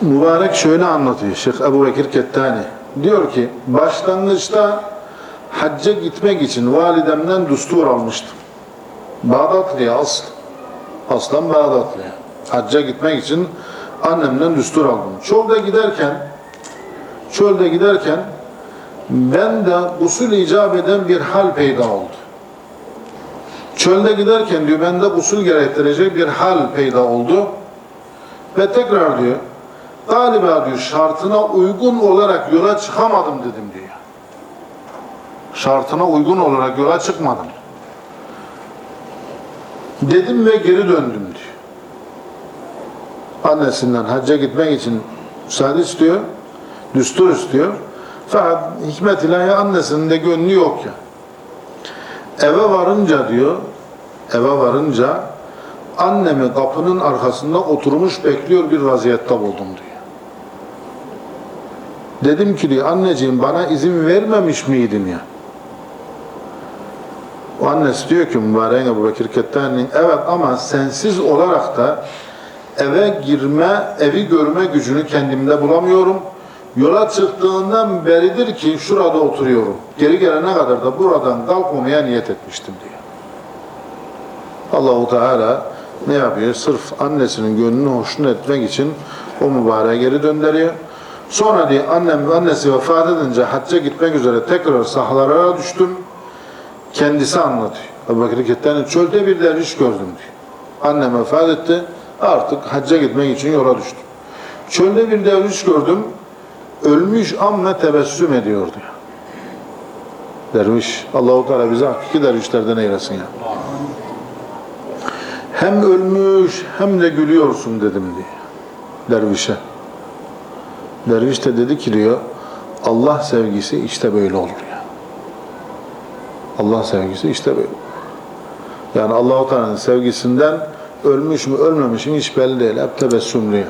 Mübarek şöyle anlatıyor Şeyh Ebu Bekir Kettani. Diyor ki başlangıçta hacca gitmek için validemden düstur almıştım. Bağdatlı'ya asıl. Aslan Bağdatlı'ya. Hacca gitmek için annemden düstur aldım. Çölde giderken çölde giderken ben de usul icap eden bir hal peyda oldu. Çölde giderken diyor bende usul gerektirecek bir hal peyda oldu. Ve tekrar diyor galiba diyor şartına uygun olarak yola çıkamadım dedim diyor. Şartına uygun olarak yola çıkmadım. Dedim ve geri döndüm diyor. Annesinden hacca gitmek için müsaade istiyor, düstur istiyor. Fakat hikmet ilahi annesinin de gönlü yok ya. Eve varınca diyor, eve varınca annemi kapının arkasında oturmuş bekliyor bir vaziyette buldum diyor. Dedim ki diyor, anneciğim bana izin vermemiş miydin ya? O annesi diyor ki mübarek Ebu Bekir Kettani'nin evet ama sensiz olarak da eve girme, evi görme gücünü kendimde bulamıyorum. Yola çıktığından beridir ki şurada oturuyorum. Geri gelene kadar da buradan kalkmamaya niyet etmiştim diyor. Allahu Teala ne yapıyor? Sırf annesinin gönlünü hoşnut etmek için o mübareğe geri döndürüyor. Sonra diyor annem annesi vefat edince hacca gitmek üzere tekrar sahalara düştüm. Kendisi anlatıyor. Ebu Bekir Kettani çölde bir derviş gördüm diyor. Annem vefat etti. Artık hacca gitmek için yola düştüm. Çölde bir derviş gördüm. Ölmüş ama tebessüm ediyor diyor. Derviş. Allahu Teala bizi hakiki dervişlerden eylesin ya. Hem ölmüş hem de gülüyorsun dedim diyor. Dervişe. Derviş de dedi ki diyor Allah sevgisi işte böyle olur ya. Allah sevgisi işte böyle. Yani Allahu Teala'nın sevgisinden ölmüş mü ölmemiş mi hiç belli değil. Hep tebessümlü.